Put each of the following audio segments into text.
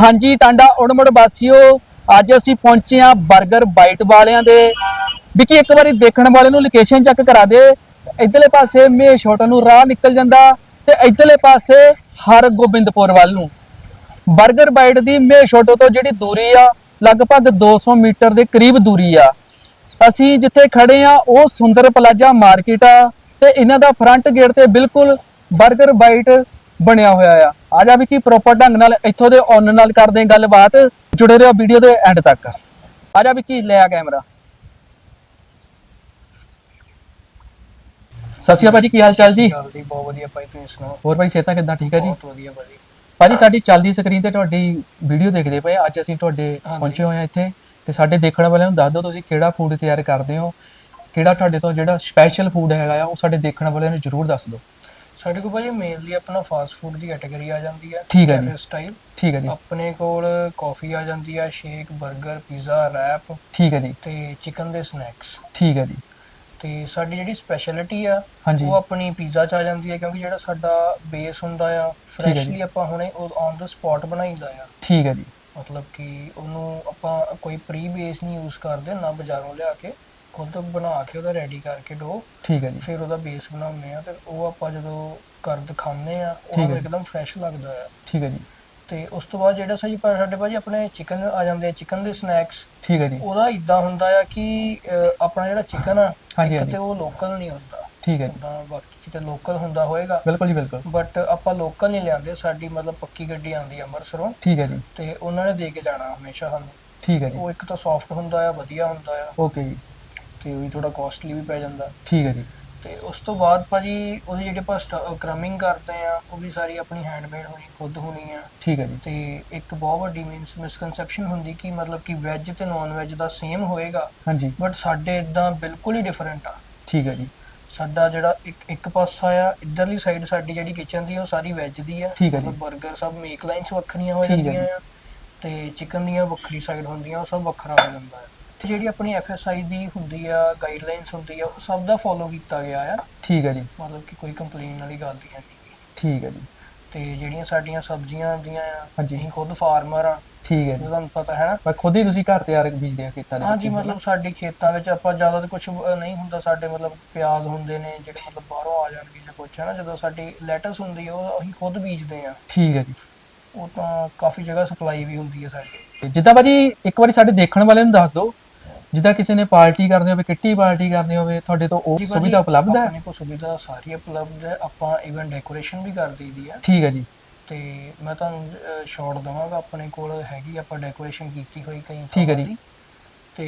ਹਾਂਜੀ, ਟਾਂਡਾ ਉੜਮੜ ਵਾਸੀਓ, ਅੱਜ ਅਸੀਂ ਪਹੁੰਚੇ ਆ 버ਗਰ ਬਾਈਟ ਵਾਲਿਆਂ ਦੇ। ਵਿੱਕੀ, ਇੱਕ ਵਾਰੀ ਦੇਖਣ ਵਾਲੇ ਨੂੰ ਲੋਕੇਸ਼ਨ ਚੈੱਕ ਕਰਾ ਦੇ। ਇਧਰਲੇ ਪਾਸੇ ਮੇਸ਼ ਹੋਟਲ ਨੂੰ ਰਾਹ ਨਿਕਲ ਜਾਂਦਾ ਤੇ ਇਧਰਲੇ ਪਾਸੇ ਹਰ ਗੋਬਿੰਦਪੁਰ ਵੱਲ ਨੂੰ। 버ਗਰ ਬਾਈਟ ਦੀ ਮੇਸ਼ ਹੋਟਲ ਤੋਂ ਜਿਹੜੀ ਦੂਰੀ ਆ, ਲਗਭਗ 200 ਮੀਟਰ ਦੇ ਕਰੀਬ ਦੂਰੀ ਆ। ਅਸੀਂ ਜਿੱਥੇ ਖੜੇ ਆ, ਉਹ ਸੁੰਦਰ ਪਲਾਜ਼ਾ ਮਾਰਕੀਟ ਆ ਤੇ ਇਹਨਾਂ ਦਾ ਫਰੰਟ ਗੇਟ ਤੇ ਬਿਲਕੁਲ 버ਗਰ ਬਾਈਟ ਬਣਿਆ ਹੋਇਆ ਆ। ਆ ਜਾ ਵੀ ਕੀ ਪ੍ਰੋਪਰ ਢੰਗ ਨਾਲ ਇੱਥੋਂ ਦੇ ਓਨਰ ਨਾਲ ਕਰਦੇ ਗੱਲਬਾਤ। ਜੁੜੇ ਰਹੋ ਵੀਡੀਓ ਦੇ ਐਂਡ ਤੱਕ। ਆ ਜਾ ਵੀ ਕੀ ਲੈ ਆ ਕੈਮਰਾ ਅਕਾਲ ਭਾਜੀ ਕੀ ਹਾਲ ਚਾਲ ਜੀ? ਜਲਦੀ ਬਹੁਤ ਵਧੀਆ ਭਾਈ ਤੁਸੀਂ ਸੁਣਾਓ? ਹੋਰ ਭਾਈ ਸਿਹਤਾਂ ਕਿੱਦਾਂ? ਠੀਕ ਹੈ ਜੀ? ਬਹੁਤ ਵਧੀਆ ਭਾਜੀ। ਭਾਜੀ ਸਾਡੀ ਚੱਲਦੀ ਸਕਰੀਨ ਤੇ ਤੁਹਾਡੀ ਵੀਡੀਓ ਦੇਖਦੇ ਪਏ। ਅੱਜ ਅਸੀਂ ਤੁਹਾਡੇ। ਪਹੁੰਚੇ ਹੋਏ ਆ ਇੱਥੇ ਤੇ ਸਾਡੇ ਦੇਖਣ ਵਾਲਿਆਂ ਨੂੰ ਦੱਸ ਦਿਓ ਤੁਸੀਂ ਕਿਹੜਾ ਫੂਡ ਤਿਆਰ ਕਰਦੇ ਹੋ। ਕਿਹੜਾ ਤੁਹਾਡੇ ਤੋਂ ਜਿਹੜਾ ਸਪੈਸ਼ਲ ਫੂਡ ਹੈਗਾ ਆ ਉਹ ਸਾਡੇ ਦੇਖਣ ਵਾਲਿਆਂ ਨੂੰ ਜਰੂਰ ਦੱਸ ਦਿਓ। ਸਾਡੇ ਕੋਲ ਭਾਜੀ ਮੇਨਲੀ ਆਪਣਾ ਫਾਸਟ ਫੂਡ ਦੀ ਕੈਟਾਗਰੀ ਆ ਜਾਂਦੀ ਹੈ ਠੀਕ ਹੈ ਜੀ। ਸਟਾਈਲ ਠੀਕ ਹੈ ਜੀ। ਆਪਣੇ ਕੋਲ ਕਾਫੀ ਆ ਜਾਂਦੀ ਹੈ ਸ਼ੇਕ 버ਗਰ ਪੀਜ਼ਾ ਰੈਪ ਠੀਕ ਹੈ ਜੀ। ਤੇ ਚਿਕਨ ਦੇ ਸਨੈਕਸ ਠੀਕ ਹੈ ਜੀ। ਤੇ ਸਾਡੀ ਜਿਹੜੀ ਸਪੈਸ਼ਲਿਟੀ ਆ ਉਹ ਆਪਣੀ ਪੀਜ਼ਾ ਚ ਆ ਜਾਂਦੀ ਹੈ ਕਿਉਂਕਿ ਜਿਹੜਾ ਸਾਡਾ ਬੇਸ ਹੁੰਦਾ ਆ। ਫਰੈਸ਼ਲੀ ਆਪਾਂ ਹੁਣੇ ਉਹ ਔਨ ਦਾ ਸਪੌਟ ਬਣਾਈਦਾ ਆ। ਠੀਕ ਹੈ ਜੀ। ਮਤਲਬ ਕਿ ਉਹਨੂੰ ਆਪਾਂ ਕੋਈ ਪ੍ਰੀ ਬੇਸ ਨਹੀਂ ਯੂਜ਼ ਕਰਦੇ ਨਾ ਬਾਜ਼ਾਰੋਂ ਲਿਆ ਕੇ। ਖੁਦ ਬਣਾ ਕੇ ਉਹਦਾ ਰੈਡੀ ਕਰਕੇ ਡੋ ਠੀਕ ਹੈ ਜੀ। ਫਿਰ ਉਹਦਾ ਬੇਸ ਬਣਾਉਂਦੇ ਆ ਤੇ ਉਹ ਆਪਾਂ ਜਦੋਂ ਕਰ ਦਿਖਾਉਂਦੇ ਆ ਉਹ। ਇੱਕਦਮ ਫਰੈਸ਼ ਲੱਗਦਾ ਆ ਠੀਕ ਹੈ ਜੀ। ਤੇ ਉਸ ਤੋਂ ਬਾਅਦ ਜਿਹੜਾ ਸਹੀ ਪਰ ਸਾਡੇ ਭਾਜੀ ਆਪਣੇ ਚਿਕਨ ਆ ਜਾਂਦੇ ਆ ਚਿਕਨ ਦੇ ਸਨੈਕਸ ਠੀਕ ਹੈ ਜੀ। ਉਹਦਾ ਇਦਾਂ ਹੁੰਦਾ ਆ ਕਿ ਆਪਣਾ ਜਿਹੜਾ ਚਿਕਨ ਆ ਇੱਕ। ਤੇ ਉਹ ਲੋਕਲ ਨਹੀਂ ਹੁੰਦਾ। ਠੀਕ ਹੈ ਉਦਾਂ ਬਾਕੀ ਕਿਤੇ ਲੋਕਲ ਹੁੰਦਾ ਹੋਏਗਾ। ਬਿਲਕੁਲ ਜੀ ਬਿਲਕੁਲ। ਬਟ ਆਪਾਂ ਲੋਕਲ ਨਹੀਂ ਲਿਆਂਦੇ ਸਾਡੀ ਮਤਲਬ ਪੱਕੀ ਗੱਡੀ ਆਂਦੀ ਆ ਅੰਮ੍ਰਿਤਸਰੋਂ। ਠੀਕ ਹੈ ਜੀ। ਤੇ ਉਹਨਾਂ ਨੇ ਦੇ ਕੇ ਜਾਣਾ ਹਮੇਸ਼ਾ ਸਾਨੂੰ। ਠੀਕ ਹੈ ਜੀ। ਉਹ ਇੱਕ ਤਾਂ ਸੌਫਟ ਹੁੰਦਾ ਆ ਵਧੀਆ ਹੁੰਦਾ ਆ। ਓਕੇ ਜੀ। ਤੇ ਉਹ ਵੀ ਥੋੜਾ ਕਾਸਟਲੀ ਵੀ ਪੈ ਜਾਂਦਾ। ਠੀਕ ਹੈ ਜੀ। ਤੇ ਉਸ ਤੋਂ ਬਾਅਦ ਭਾਜੀ ਉਹਦੀ ਜਿਹੜੀ ਆਪਾਂ ਕ੍ਰਮਿੰਗ ਕਰਦੇ ਆ ਉਹ ਵੀ ਸਾਰੀ ਆਪਣੀ ਹੈਂਡਮੇਡ ਹੋਣੀ ਖੁਦ ਹੋਣੀ ਆ। ਠੀਕ ਹੈ ਜੀ। ਤੇ ਇੱਕ ਬਹੁਤ ਵੱਡੀ ਮੀਨਸ ਮਿਸਕਨਸੈਪਸ਼ਨ ਹੁੰਦੀ ਕਿ ਮਤਲਬ ਕਿ ਵੈਜ ਤੇ ਨਾਨ ਵੈਜ ਦਾ ਸੇਮ ਹੋਏਗਾ। ਹਾਂਜੀ। ਬਟ ਸਾਡੇ ਇਦਾਂ ਬਿਲਕੁਲ ਹੀ ਡਿਫਰੈਂਟ ਆ। ਠੀਕ ਹੈ ਜੀ। ਸਾਡਾ ਜਿਹੜਾ ਇੱਕ ਇੱਕ ਪਾਸਾ ਆ ਇਧਰਲੀ ਸਾਈਡ ਸਾਡੀ ਜਿਹੜੀ ਕਿਚਨ ਦੀ ਉਹ ਸਾਰੀ ਵੈਜ ਦੀ ਆ। ਠੀਕ ਹੈ ਜੀ। 버ਗਰ ਸਭ ਮੇਕ ਲਾਈਨਸ ਵੱਖਰੀਆਂ ਹੋ ਜਾਂਦੀਆਂ। ਆ। ਤੇ ਚਿਕਨ ਦੀਆਂ ਵੱਖਰੀ ਸਾਈਡ ਹੁੰਦੀਆਂ ਉਹ ਸਭ ਵੱਖਰਾ ਹੋ ਜਾਂਦਾ ਹੈ ਤੇ ਜਿਹੜੀ ਆਪਣੀ ਐਫਐਸਆਈ ਦੀ ਹੁੰਦੀ ਆ ਗਾਈਡਲਾਈਨਸ ਹੁੰਦੀ ਆ ਉਹ ਸਭ ਦਾ ਫੋਲੋ ਕੀਤਾ ਗਿਆ ਆ। ਠੀਕ ਹੈ ਜੀ। ਮਤਲਬ ਕਿ ਕੋਈ ਕੰਪਲੇਨ ਵਾਲੀ ਗੱਲ ਨਹੀਂ ਹੈਗੀ। ਠੀਕ ਹੈ ਜੀ। ਤੇ ਜਿਹੜੀਆਂ ਸਾਡੀਆਂ ਸਬਜ਼ੀਆਂ ਹੁੰਦੀਆਂ ਆ ਹਾਂਜੀ। ਅਸੀਂ ਖੁਦ ਫਾਰਮਰ ਆ। ਠੀਕ ਹੈ ਜੀ। ਤੁਹਾਨੂੰ ਪਤਾ ਹੈ ਨਾ? ਪਰ ਖੁਦ ਹੀ ਤੁਸੀਂ ਘਰ ਤਿਆਰ ਬੀਜਦੇ ਆ ਖੇਤਾਂ ਦੇ ਹਾਂਜੀ? ਮਤਲਬ ਸਾਡੇ ਖੇਤਾਂ ਵਿੱਚ ਆਪਾਂ ਜ਼ਿਆਦਾ ਤਾਂ ਕੁਝ ਨਹੀਂ ਹੁੰਦਾ ਸਾਡੇ ਮਤਲਬ ਪਿਆਜ਼ ਹੁੰਦੇ ਨੇ ਜਿਹੜੇ ਮਤਲਬ ਬਾਹਰੋਂ ਆ ਜਾਣਗੇ ਜਾਂ ਕੁਛ ਹੈ ਨਾ? ਜਦੋਂ ਸਾਡੀ ਲੈਟਸ ਹੁੰਦੀ ਆ ਉਹ ਅਸੀਂ ਖੁਦ ਬੀਜਦੇ ਆ। ਠੀਕ ਹੈ ਜੀ। ਉਹ ਤਾਂ ਕਾਫੀ ਜਗ੍ਹਾ ਸਪਲਾਈ ਵੀ ਹੁੰਦੀ ਹੈ ਸਾਡੀ। ਜਿੱਦਾਂ ਭਾਜੀ ਇੱਕ ਵਾਰੀ ਸਾਡੇ ਦੇਖਣ ਵਾਲਿਆਂ ਨੂੰ ਦੱਸ ਦਿਓ ਜਿੱਦਾਂ ਕਿਸੇ ਨੇ ਪਾਰਟੀ ਕਰਨੀ ਹੋਵੇ ਕਿੱਟੀ ਪਾਰਟੀ ਕਰਨੀ ਹੋਵੇ ਤੁਹਾਡੇ ਤੋਂ ਉਹ ਸੁਵਿਧਾ ਉਪਲਬਧ ਹੈ? ਆਪਣੇ ਕੋਲ ਸੁਵਿਧਾ ਸਾਰੀ ਉਪਲਬਧ ਹੈ ਆਪਾਂ ਇਵਨ ਡੈਕੋਰੇਸ਼ਨ ਵੀ ਕਰ ਦਈਦੀ ਆ ਠੀਕ ਹੈ ਜੀ। ਤੇ ਮੈਂ ਤੁਹਾਨੂੰ ਸ਼ਾਰਟ ਦਵਾਂਗਾ ਆਪਣੇ ਕੋਲ ਹੈਗੀ ਆਪਾਂ ਡੈਕੋਰੇਸ਼ਨ ਕੀਤੀ ਹੋਈ ਕਈ ਠੀਕ ਹੈ ਜੀ। ਤੇ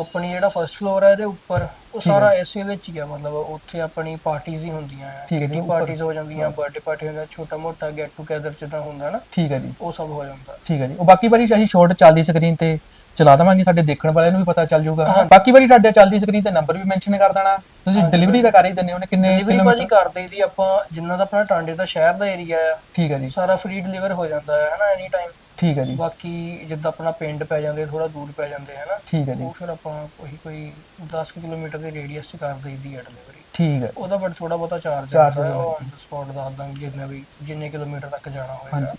ਆਪਣੀ ਜਿਹੜਾ ਫਰਸਟ ਫਲੋਰ ਹੈ ਇਹਦੇ ਉੱਪਰ ਉਹ ਹੈ। ਸਾਰਾ ਐਸੇ ਵਿੱਚ ਹੀ ਆ ਮਤਲਬ ਉੱਥੇ ਆਪਣੀ ਪਾਰਟੀਆਂ ਹੀ ਹੁੰਦੀਆਂ ਆ ਠੀਕ ਹੈ ਜੀ। ਪਾਰਟੀਆਂ ਹੋ ਜਾਂਦੀਆਂ ਬਰਥਡੇ ਪਾਰਟੀ ਹੁੰਦਾ ਛੋਟਾ ਮੋਟਾ ਗੈਟ ਟੂਗੇਦਰ ਜਿੱਦਾਂ ਹੁੰਦਾ ਨਾ ਠੀਕ ਹੈ ਜੀ। ਉਹ ਸਭ ਹੋ ਜਾਂਦਾ। ਠੀਕ ਹੈ ਜੀ। ਉਹ ਬਾਕੀ ਵਾਰੀ ਅਸੀਂ ਸ਼ੋਰਟ ਚੱਲਦੀ ਸਕਰੀਨ ਤੇ ਚਲਾ ਦੇਵਾਂਗੇ ਸਾਡੇ ਦੇਖਣ ਵਾਲਿਆਂ ਨੂੰ ਵੀ ਪਤਾ ਚੱਲ ਜਾਊਗਾ। ਬਾਕੀ ਵਾਰੀ ਸਾਡੇ ਚੱਲਦੀ ਸਕਰੀਨ ਤੇ ਨੰਬਰ ਵੀ ਮੈਂਸ਼ਨ ਕਰ ਦੇਣਾ। ਤੁਸੀਂ ਡਿਲੀਵਰੀ ਦਾ ਕਰ ਹੀ ਦਿੰਦੇ ਹੋ ਨੇ ਕਿੰਨੇ ਡਿਲੀਵਰੀ ਭਾਜੀ ਕਰ ਦਈਦੀ ਆਪਾਂ ਜਿੰਨਾ ਦਾ ਆਪਣਾ ਟਾਂਡੇ ਦਾ ਸ਼ਹਿਰ ਦਾ ਏਰੀਆ ਆ। ਠੀਕ ਹੈ ਜੀ। ਸਾਰਾ ਫ੍ਰੀ ਡਿਲੀਵਰ ਹੋ ਜਾਂਦਾ ਹੈ ਹਨਾ ਐਨੀ ਟਾਈਮ ਠੀਕ ਹੈ ਜੀ। ਬਾਕੀ ਜਿੱਦਾਂ ਆਪਣਾ ਪਿੰਡ ਪੈ ਜਾਂਦੇ ਥੋੜਾ ਦੂਰ ਪੈ ਜਾਂਦੇ ਹਨਾ। ਠੀਕ ਹੈ ਜੀ। ਉਹ ਫਿਰ ਆਪਾਂ ਕੋਈ ਕੋਈ 10 ਕਿਲੋਮੀਟਰ ਦੇ ਰੇਡੀਅਸ 'ਚ ਕਰ ਦਈਦੀ ਹੈ ਡਿਲੀਵਰੀ ਠੀਕ ਹੈ। ਉਹਦਾ ਬਟ ਥੋੜਾ ਬਹੁਤਾ ਚਾਰਜ ਹੈ ਉਹ ਔਨ ਸਪੌਟ ਦੱਸ ਦਾਂਗੇ ਜਿੰਨੇ ਵੀ ਜਿੰਨੇ ਕਿਲੋਮੀਟਰ ਤੱਕ ਜਾਣਾ ਹੋਏਗਾ।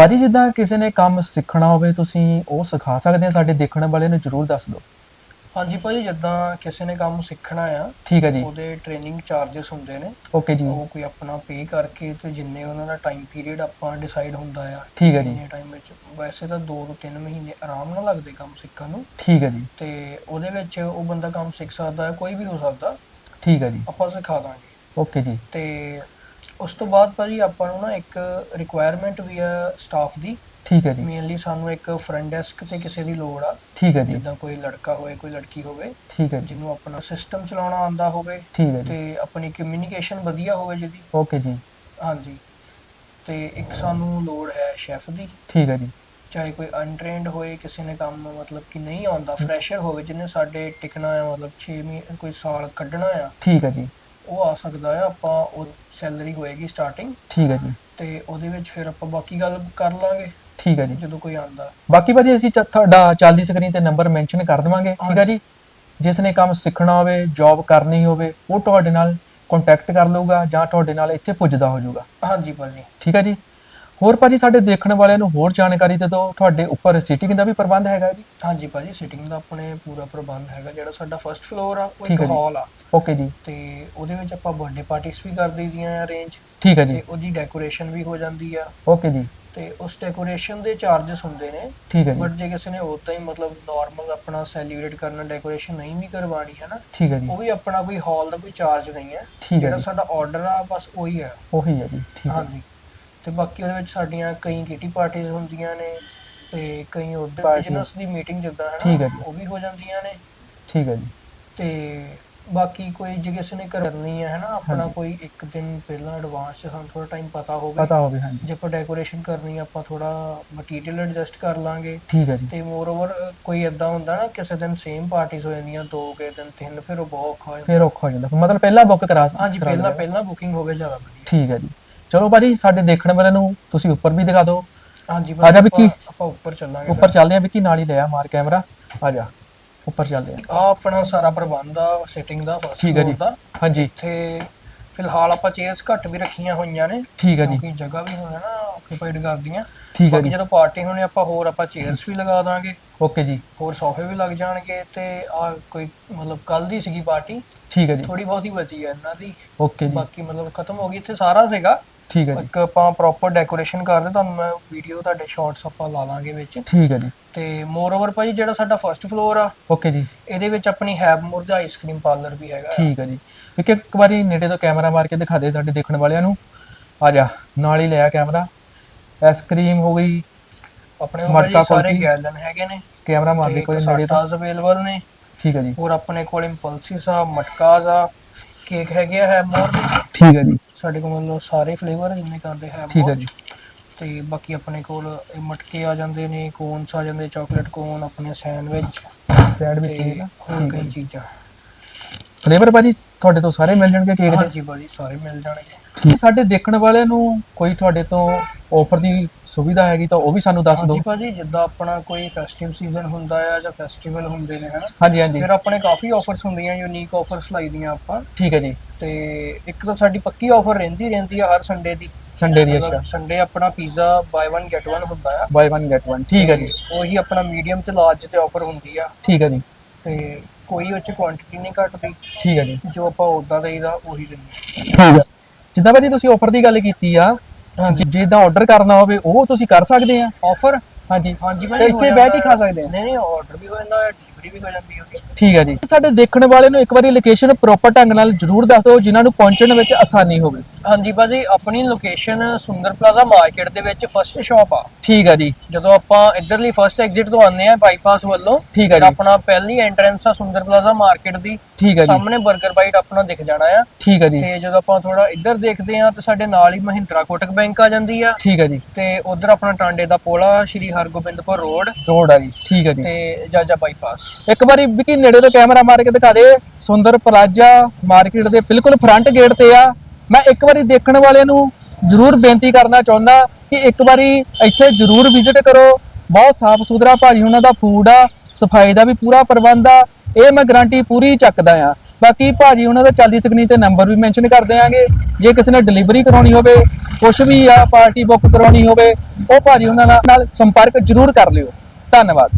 ਭਾਜੀ ਜਿੱਦਾਂ ਕਿਸੇ ਨੇ ਕੰਮ ਸਿੱਖਣਾ ਹੋਵੇ ਤੁਸੀਂ ਉਹ ਸਿਖਾ ਸਕਦੇ ਆ ਸਾਡੇ ਦੇਖਣ ਵਾਲੇ ਨੂੰ ਜਰੂਰ ਦੱਸ ਦਿਓ। ਹਾਂਜੀ ਭਾਜੀ ਜਿੱਦਾਂ ਕਿਸੇ ਨੇ ਕੰਮ ਸਿੱਖਣਾ ਆ ਠੀਕ ਹੈ ਜੀ। ਉਹਦੇ ਟ੍ਰੇਨਿੰਗ ਚਾਰजेस ਹੁੰਦੇ ਨੇ। ਓਕੇ ਜੀ। ਉਹ ਕੋਈ ਆਪਣਾ ਪੇ ਕਰਕੇ ਤੇ ਜਿੰਨੇ ਉਹਨਾਂ ਦਾ ਟਾਈਮ ਪੀਰੀਅਡ ਆਪਾਂ ਡਿਸਾਈਡ ਹੁੰਦਾ ਆ ਠੀਕ ਹੈ ਜੀ। ਕਿੰਨੇ ਟਾਈਮ ਵਿੱਚ। ਵੈਸੇ ਤਾਂ 2 ਤੋਂ 3 ਮਹੀਨੇ ਆਰਾਮ ਨਾਲ ਲੱਗਦੇ ਕੰਮ ਸਿੱਖਣ ਨੂੰ। ਠੀਕ ਹੈ ਜੀ। ਤੇ ਉਹਦੇ ਵਿੱਚ ਉਹ ਬੰਦਾ ਕੰਮ ਸਿੱਖ ਸਕਦਾ ਹੈ ਕੋਈ ਵੀ ਹੋ ਸਕਦਾ। ਠੀਕ ਹੈ ਜੀ। ਆਪਾਂ ਸਿਖਾ ਦਾਂਗੇ। ਓਕੇ ਜੀ। ਤੇ ਉਸ ਤੋਂ ਬਾਅਦ ਭਾਜੀ ਆਪਾਂ ਨੂੰ ਨਾ ਇੱਕ ਰਿਕੁਆਇਰਮੈਂਟ ਵੀ ਆ ਸਟਾਫ ਦੀ। ਠੀਕ ਹੈ ਜੀ। ਮੇਨਲੀ ਸਾਨੂੰ ਇੱਕ ਫਰੰਟ ਡੈਸਕ ਤੇ ਕਿਸੇ ਦੀ ਲੋੜ ਆ। ਠੀਕ ਹੈ ਜੀ। ਜਿੱਦਾਂ ਕੋਈ ਲੜਕਾ ਹੋਵੇ ਕੋਈ ਲੜਕੀ ਹੋਵੇ। ਠੀਕ ਹੈ ਜਿਹਨੂੰ ਆਪਣਾ ਸਿਸਟਮ ਚਲਾਉਣਾ ਆਂਦਾ ਹੋਵੇ ਠੀਕ ਹੈ ਤੇ ਆਪਣੀ ਕਮਿਊਨੀਕੇਸ਼ਨ ਵਧੀਆ ਹੋਵੇ ਜਿਹਦੀ। ਓਕੇ ਜੀ। ਹਾਂਜੀ। ਤੇ ਇੱਕ ਸਾਨੂੰ ਲੋੜ ਹੈ ਸ਼ੈਫ ਦੀ। ਠੀਕ ਹੈ ਜੀ। ਚਾਹੇ ਕੋਈ ਅਨਟ੍ਰੇਨਡ ਹੋਏ ਕਿਸੇ ਨੇ ਕੰਮ ਮਤਲਬ ਕਿ ਨਹੀਂ ਆਉਂਦਾ ਫਰੈਸ਼ਰ ਹੋਵੇ ਜਿਹਨੇ ਸਾਡੇ ਟਿਕਣਾ ਆ ਮਤਲਬ 6 ਮਹੀਨੇ ਕੋਈ ਸਾਲ ਕੱਢਣਾ ਆ। ਠੀਕ ਹੈ ਜੀ। ਉਹ ਆ ਸਕਦਾ ਆ ਆਪਾਂ ਉਹ ਸੈਲਰੀ ਹੋਏਗੀ ਸਟਾਰਟਿੰਗ ਠੀਕ ਹੈ ਜੀ। ਤੇ ਉਹਦੇ ਵਿੱਚ ਫਿਰ ਆਪਾਂ ਬਾਕੀ ਗੱਲ ਕਰ ਲਾਂਗੇ। ਠੀਕ ਹੈ ਜੀ। ਜਦੋਂ ਕੋਈ ਆਂਦਾ ਬਾਕੀ ਭਾਜੀ ਅਸੀਂ ਤੁਹਾਡਾ ਚੱਲਦੀ ਸਕਰੀਨ ਤੇ ਨੰਬਰ ਮੈਂਸ਼ਨ ਕਰ ਦੇਵਾਂਗੇ। ਠੀਕ ਹੈ ਜੀ। ਜਿਸ ਨੇ ਕੰਮ ਸਿੱਖਣਾ ਹੋਵੇ ਜੌਬ ਕਰਨੀ ਹੋਵੇ ਉਹ ਤੁਹਾਡੇ ਨਾਲ ਕੰਟੈਕਟ ਕਰ ਲਊਗਾ ਜਾਂ ਤੁਹਾਡੇ ਨਾਲ ਇੱਥੇ ਪੁੱਜਦਾ ਹੋ ਜਾਊਗਾ। ਹਾਂਜੀ ਭਾਜੀ। ਠੀਕ ਹੈ ਜੀ। ਹੋਰ ਭਾਜੀ ਸਾਡੇ ਦੇਖਣ ਵਾਲਿਆਂ ਨੂੰ ਹੋਰ ਜਾਣਕਾਰੀ ਦੇ ਦਿਓ। ਤੁਹਾਡੇ ਉੱਪਰ ਸੀਟਿੰਗ ਦਾ ਵੀ ਪ੍ਰਬੰਧ ਹੈਗਾ ਜੀ? ਹਾਂਜੀ ਭਾਜੀ ਸਿਟਿੰਗ ਦਾ ਆਪਣੇ ਪੂਰਾ ਪ੍ਰਬੰਧ ਹੈਗਾ ਜਿਹੜਾ ਸਾਡਾ ਫਰਸਟ ਫਲੋਰ ਆ ਉਹ ਇੱਕ। ਹਾਲ ਆ। ਓਕੇ ਜੀ। ਤੇ ਉਹਦੇ ਵਿੱਚ ਆਪਾਂ ਬਰਥਡੇ ਪਾਰਟੀਆਂ ਵੀ ਕਰ ਦਈਦੀਆਂ ਆ ਅਰੇਂਜ ਠੀਕ ਹੈ ਜੀ। ਤੇ ਉਹਦੀ ਡੈਕੋਰੇਸ਼ਨ ਵੀ ਹੋ ਜਾਂਦੀ ਆ। ਓਕੇ ਜੀ। ਤੇ ਉਸ ਡੈਕੋਰੇਸ਼ਨ ਦੇ ਚਾਰजेस ਹੁੰਦੇ ਨੇ। ਠੀਕ ਹੈ ਜੀ। ਬਟ ਜੇ ਕਿਸੇ ਨੇ ਉਦਾਂ ਹੀ ਮਤਲਬ ਨਾਰਮਲ ਆਪਣਾ ਸੈਲੀਬ੍ਰੇਟ ਕਰਨਾ ਡੈਕੋਰੇਸ਼ਨ ਨਹੀਂ ਵੀ ਕਰਵਾਣੀ ਹੈ ਨਾ ਠੀਕ ਹੈ ਜੀ। ਉਹ ਵੀ ਆਪਣਾ ਕੋਈ ਹਾਲ ਦਾ ਕੋਈ ਚਾਰਜ ਨਹੀਂ ਹੈ। ਜਿਹੜਾ ਸਾਡਾ ਆਰਡਰ ਆ ਬਸ ਉਹੀ ਹੈ। ਉਹੀ ਹੈ ਜੀ। ਠੀਕ ਹੈ। ਹਾਂਜੀ। ਤੇ ਬਾਕੀ ਉਹਦੇ ਵਿੱਚ ਸਾਡੀਆਂ ਕਈ ਕਿਟੀ ਪਾਰਟੀਆਂ ਹੁੰਦੀਆਂ ਨੇ ਤੇ ਕਈ ਉਧਰ। ਬਿਜ਼ਨਸ ਦੀ ਮੀਟਿੰਗ ਜਿੱਦਾਂ ਹੈ ਠੀਕ ਹੈ ਜੀ। ਉਹ ਵੀ ਹੋ ਜਾਂਦੀਆਂ ਨੇ। ਠੀਕ ਹੈ ਜੀ। ਤੇ ਬਾਕੀ ਕੋਈ ਜੇ ਕਿਸੇ ਨੇ ਕਰਨੀ ਹੈ ਹਨਾ ਆਪਣਾ ਹਾਂਜੀ। ਕੋਈ ਇੱਕ ਦਿਨ ਪਹਿਲਾਂ ਐਡਵਾਂਸ ਚ ਸਾਨੂੰ ਥੋੜਾ ਟਾਈਮ ਪਤਾ ਹੋਵੇ। ਪਤਾ ਹੋਵੇ ਹਾਂਜੀ। ਜੇ ਆਪਾਂ ਡੈਕੋਰੇਸ਼ਨ ਕਰਨੀ ਆ ਆਪਾਂ ਥੋੜਾ ਮਟੀਰੀਅਲ ਐਡਜਸਟ ਕਰ ਲਾਂਗੇ। ਠੀਕ ਹੈ ਜੀ। ਤੇ ਮੋਰ ਓਵਰ ਕੋਈ ਇਦਾਂ ਹੁੰਦਾ ਨਾ ਕਿਸੇ ਦਿਨ ਸੇਮ ਪਾਰਟੀਆਂ ਹੋ ਜਾਂਦੀਆਂ ਦੋ ਕੇ ਦਿਨ ਤਿੰਨ ਫਿਰ ਉਹ ਬਹੁਤ ਔਖਾ ਹੋ ਜਾਂਦਾ। ਫਿਰ ਔਖਾ ਹੋ ਜਾਂਦਾ। ਮਤਲਬ ਪਹਿਲਾਂ ਬੁੱਕ ਕਰਾ ਹਾਂਜੀ ਕਰਾ ਪਹਿਲਾਂ ਲਿਆ। ਪਹਿਲਾਂ ਬੁਕਿੰਗ ਹੋਵੇ ਜ਼ਿਆਦਾ ਵਧੀਆ। ਠੀਕ ਹੈ ਜੀ। ਚਲੋ ਭਾਜੀ ਸਾਡੇ ਦੇਖਣ ਵਾਲਿਆਂ ਨੂੰ ਤੁਸੀਂ ਉੱਪਰ ਵੀ ਦਿਖਾ ਦਿਓ। ਹਾਂਜੀ ਆ ਜਾ ਵਿੱਕੀ। ਆਪਾਂ- ਆਪਾਂ ਉੱਪਰ ਚੱਲਾਂਗੇ ਉੱਪਰ ਚੱਲਦੇ ਆ ਵਿੱਕੀ ਨਾਲ ਹੀ ਲਿਆ ਮਾਰ ਕੈਮਰਾ। ਆ ਜਾ ਉੱਪਰ ਚੱਲਦੇ ਆ ਆ ਆਪਣਾ ਸਾਰਾ ਪ੍ਰਬੰਧ ਆ ਸਿਟਿੰਗ ਦਾ ਫਸਟ ਠੀਕ ਹੈ ਜੀ। ਦਾ। ਹਾਂਜੀ। ਇੱਥੇ ਫਿਲਹਾਲ ਆਪਾਂ ਚੇਅਰਸ ਘੱਟ ਵੀ ਰੱਖੀਆਂ ਹੋਈਆਂ ਨੇ ਠੀਕ ਹੈ ਜੀ। ਕਿਉਂਕਿ ਜਗ੍ਹਾ ਵੀ ਹੋਣਾ ਨਾ ਆਕੂਪਾਈਡ ਕਰਦੀਆਂ। ਠੀਕ ਹੈ ਬਾਕੀ ਜੀ। ਜਦੋਂ ਪਾਰਟੀ ਹੋਣੀ ਆਪਾਂ ਹੋਰ ਆਪਾਂ ਚੇਅਰਸ ਵੀ ਲਗਾ ਦਾਂਗੇ। ਓਕੇ ਜੀ। ਹੋਰ ਸੋਫੇ ਵੀ ਲੱਗ ਜਾਣਗੇ ਤੇ ਆ ਕੋਈ ਮਤਲਬ ਕੱਲ ਦੀ ਸੀਗੀ ਪਾਰਟੀ ਠੀਕ ਹੈ ਜੀ। ਥੋੜੀ ਬਹੁਤੀ ਬਚੀ ਹੈ ਇਹਨਾਂ ਦੀ। ਓਕੇ ਜੀ। ਬਾਕੀ ਮਤਲਬ ਖਤਮ ਹੋ ਗਈ ਇੱਥੇ ਸਾਰਾ ਸੀਗਾ। ਠੀਕ ਹੈ ਜੀ। ਇੱਕ ਆਪਾਂ ਪ੍ਰੋਪਰ ਡੈਕੋਰੇਸ਼ਨ ਕਰਦੇ ਤੁਹਾਨੂੰ ਮੈਂ ਵੀਡੀਓ ਤੁਹਾਡੇ ਸ਼ਾਰਟਸ ਆਪਾਂ ਲਾ ਲਾਂਗੇ ਵਿੱਚ। ਠੀਕ ਹੈ ਜੀ। ਤੇ ਮੋਰ ਓਵਰ ਭਾਜੀ ਜਿਹੜਾ ਸਾਡਾ ਫਰਸਟ ਫਲੋਰ ਆ ਓਕੇ ਜੀ। ਇਹਦੇ ਵਿੱਚ ਆਪਣੀ ਹੈਵਮੋਰ ਦਾ ਆਈਸਕ੍ਰੀਮ ਪਾਰਲਰ ਵੀ ਹੈਗਾ। ਠੀਕ ਹੈ ਜੀ। ਵਿੱਕੀ ਇੱਕ ਵਾਰੀ ਨੇੜੇ ਤੋਂ ਕੈਮਰਾ ਮਾਰ ਕੇ ਦਿਖਾ ਦੇ ਸਾਡੇ ਦੇਖਣ ਵਾਲਿਆਂ ਨੂੰ। ਆ ਜਾ ਨਾਲ ਹੀ ਲਿਆ ਕੈਮਰਾ ਆਈਸਕ੍ਰੀਮ ਹੋ ਗਈ ਆਪਣੇ ਕੋਲ ਸਾਰੇ। ਗੈਲਨ ਹੈਗੇ ਨੇ। ਕੈਮਰਾ ਮਾਰ ਦੇ ਕੋਈ ਨੇੜੇ ਤੋਂ। ਅਵੇਲੇਬਲ ਨੇ। ਠੀਕ ਹੈ ਜੀ। ਹੋਰ ਆਪਣੇ ਕੋਲ ਇੰਪਲਸਿਸ ਆ ਮਟਕਾਸ ਆ। ਕੇਕ ਹੈਗੇ ਆ ਹੈਵਮੋਰ ਦੇ। ਠੀਕ ਹੈ ਜੀ। ਸਾਡੇ ਕੋਲ ਮਤਲਬ ਸਾਰੇ ਫਲੇਵਰ ਜਿੰਨੇ ਕਰਦੇ ਠੀਕ ਹੈ ਜੀ। ਤੇ ਬਾਕੀ ਆਪਣੇ ਕੋਲ ਇਹ ਮਟਕੇ ਆ ਜਾਂਦੇ ਨੇ ਕੋਨਸ ਆ ਜਾਂਦੇ ਚਾਕਲੇਟ ਕੋਨ ਆਪਣੇ ਸੈਂਡਵਿਚ ਸਾਈਡ ਵਿੱਚ ਤੇ ਹੀ ਨਾ ਹੋਰ ਕਈ ਚੀਜ਼ਾਂ। ਫਲੇਵਰ ਭਾਜੀ ਤੁਹਾਡੇ ਤੋਂ ਸਾਰੇ ਮਿਲ ਜਾਣਗੇ ਕੇਕ ਦੇ? ਹਾਂਜੀ ਭਾਜੀ ਸਾਰੇ ਮਿਲ ਜਾਣਗੇ। ਠੀਕ। ਸਾਡੇ ਦੇਖਣ ਵਾਲਿਆਂ ਨੂੰ ਕੋਈ ਤੁਹਾਡੇ ਤੋਂ ਆਫਰ ਦੀ ਸੁਵਿਧਾ ਹੈਗੀ ਤਾਂ ਉਹ ਵੀ ਸਾਨੂੰ ਦੱਸ ਦਿਓ। ਹਾਂਜੀ ਭਾਜੀ ਜਿੱਦਾਂ ਆਪਣਾ ਕੋਈ ਫੈਸਟਿਵ ਸੀਜ਼ਨ ਹੁੰਦਾ ਆ ਜਾਂ ਫੈਸਟੀਵਲ ਹੁੰਦੇ ਨੇ ਹਨਾ? ਹਾਂਜੀ ਹਾਂਜੀ। ਫਿਰ ਆਪਣੇ ਕਾਫੀ ਆਫਰਸ ਹੁੰਦੀਆਂ ਯੂਨੀਕ ਆਫਰਸ ਲਾਈਦੀਆਂ ਆਪਾਂ। ਠੀਕ ਹੈ ਜੀ। ਤੇ ਇੱਕ ਤਾਂ ਸਾਡੀ ਪੱਕੀ ਆਫਰ ਰਹਿੰਦੀ ਰਹਿੰਦੀ ਆ ਹਰ ਸੰਡੇ ਦੀ। ਸੰਡੇ ਦੀ ਅੱਛਾ। ਸੰਡੇ ਆਪਣਾ ਪੀਜ਼ਾ ਬਾਈ 1 ਗੈਟ 1 ਹੁੰਦਾ ਆ। ਬਾਈ 1 ਗੈਟ 1 ਠੀਕ ਹੈ ਜੀ। ਤੇ ਉਹੀ ਆਪਣਾ ਮੀਡੀਅਮ ਤੇ ਲਾਰਜ ਤੇ ਆਫਰ ਹੁੰਦੀ ਆ। ਠੀਕ ਹੈ ਜੀ। ਤੇ ਕੋਈ ਉਹ ਚ ਕੁਆਂਟੀਟੀ ਨਹੀਂ ਘਟਦੀ। ਠੀਕ ਹੈ ਜੀ। ਜੋ ਆਪਾਂ ਉਦਾਂ ਦੇਈਦਾ ਉਹੀ ਦਿੰਦੇ। ਠੀਕ ਹੈ। ਜਿੱਦਾਂ ਭਾਜੀ ਤੁਸੀਂ ਆਫਰ ਦੀ ਗੱਲ ਕੀਤੀ ਆ ਹਾਂਜੀ। ਜੇ ਦਾ ਆਰਡਰ ਕਰਨਾ ਹੋਵੇ ਉਹ ਤੁਸੀਂ ਕਰ ਸਕਦੇ ਆ? ਆਫਰ ਹਾਂਜੀ। ਹਾਂਜੀ ਭਾਜੀ ਇੱਥੇ ਬਹਿ ਕੇ ਖਾ ਸਕਦੇ ਆ। ਨਹੀਂ ਨਹੀਂ ਆਰਡਰ ਵੀ ਹੋ ਜਾਂਦਾ ਹੈ ਡਿਲੀਵਰੀ ਵੀ ਹੋ ਜਾਂਦੀ ਹੈ ਉਹਦੀ ਠੀਕ ਹੈ ਜੀ। ਸਾਡੇ ਦੇਖਣ ਵਾਲੇ ਨੂੰ ਇੱਕ ਵਾਰੀ ਲੋਕੇਸ਼ਨ ਪ੍ਰੋਪਰ ਢੰਗ ਨਾਲ ਜਰੂਰ ਦੱਸ ਦਿਓ ਜਿਨ੍ਹਾਂ ਨੂੰ ਪਹੁੰਚਣ ਵਿੱਚ ਆਸਾਨੀ ਹੋਵੇ। ਹਾਂਜੀ ਭਾਜੀ ਆਪਣੀ ਲੋਕੇਸ਼ਨ ਸੁੰਦਰ ਪਲਾਜ਼ਾ ਮਾਰਕੀਟ ਦੇ ਵਿੱਚ ਫਰਸਟ ਸ਼ਾਪ ਆ। ਠੀਕ ਹੈ ਜੀ। ਜਦੋਂ ਆਪਾਂ ਇਧਰਲੀ ਫਰਸਟ ਐਗਜ਼ਿਟ ਤੋਂ ਆਉਂਦੇ ਆ ਬਾਈਪਾਸ ਵੱਲੋਂ ਠੀਕ ਹੈ ਜੀ। ਆਪਣਾ ਪਹਿਲੀ ਐਂਟਰੈਂਸ ਆ ਸੁੰਦਰ ਪਲਾਜ਼ਾ ਮਾਰਕੀਟ ਦੀ। ਠੀਕ ਹੈ ਜੀ। ਸਾਹਮਣੇ 버ਗਰ ਬਾਈਟ ਆਪਣਾ ਦਿਖ ਜਾਣਾ ਆ। ਠੀਕ ਹੈ ਜੀ। ਤੇ ਜਦੋਂ ਆਪਾਂ ਥੋੜਾ ਇੱਧਰ ਦੇਖਦੇ ਆ ਤੇ ਸਾਡੇ ਨਾਲ ਹੀ ਮਹਿੰਦਰਾ ਕੋਟਕ ਬੈਂਕ ਆ ਜਾਂਦੀ ਆ। ਠੀਕ ਹੈ ਜੀ। ਤੇ ਉਧਰ ਆਪਣਾ ਟਾਂਡੇ ਦਾ ਪੋਲਾ ਸ਼੍ਰੀ ਹਰਗੋਬਿੰਦਪੁਰ ਰੋਡ ਰੋਡ ਆ ਜੀ। ਠੀਕ ਹੈ ਜੀ। ਤੇ ਜਾਜਾ ਬਾਈਪਾਸ ਇੱਕ ਵਾਰੀ ਵਿੱਕੀ ਨੇੜੇ ਤੋਂ ਕੈਮਰਾ ਮਾਰ ਕੇ ਦਿਖਾ ਦੇ। ਸੁੰਦਰ ਪਲਾਜ਼ਾ ਮਾਰਕੀਟ ਦੇ ਬਿਲਕੁਲ ਫਰੰਟ ਗੇਟ ਤੇ ਆ। ਮੈਂ ਇੱਕ ਵਾਰੀ ਦੇਖਣ ਵਾਲਿਆਂ ਨੂੰ ਜਰੂਰ ਬੇਨਤੀ ਕਰਨਾ ਚਾਹੁੰਦਾ ਕਿ ਇੱਕ ਵਾਰੀ ਇੱਥੇ ਜਰੂਰ ਵਿਜ਼ਿਟ ਕਰੋ। ਬਹੁਤ ਸਾਫ਼ ਸੁਥਰਾ ਭਾਜੀ ਉਹਨਾਂ ਦਾ ਫੂਡ ਆ, ਸਫ਼ਾਈ ਦਾ ਵੀ ਪੂਰਾ ਪ੍ਰਬੰਧ ਆ। ਇਹ ਮੈਂ ਗਾਰੰਟੀ ਪੂਰੀ ਚੱਕਦਾ ਆ। ਬਾਕੀ ਭਾਜੀ ਉਹਨਾਂ ਦਾ ਚੱਲਦੀ ਸਕਰੀਨ ਤੇ ਨੰਬਰ ਵੀ ਮੈਂਸ਼ਨ ਕਰ ਦਿਆਂਗੇ। ਜੇ ਕਿਸੇ ਨੇ ਡਿਲੀਵਰੀ ਕਰਾਉਣੀ ਹੋਵੇ ਕੁਝ ਵੀ ਆ ਪਾਰਟੀ ਬੁੱਕ ਕਰਾਉਣੀ ਹੋਵੇ, ਉਹ ਭਾਜੀ ਉਹਨਾਂ ਨਾਲ- ਨਾਲ ਸੰਪਰਕ ਜਰੂਰ ਕਰ ਲਿਓ। ਧੰਨਵਾਦ।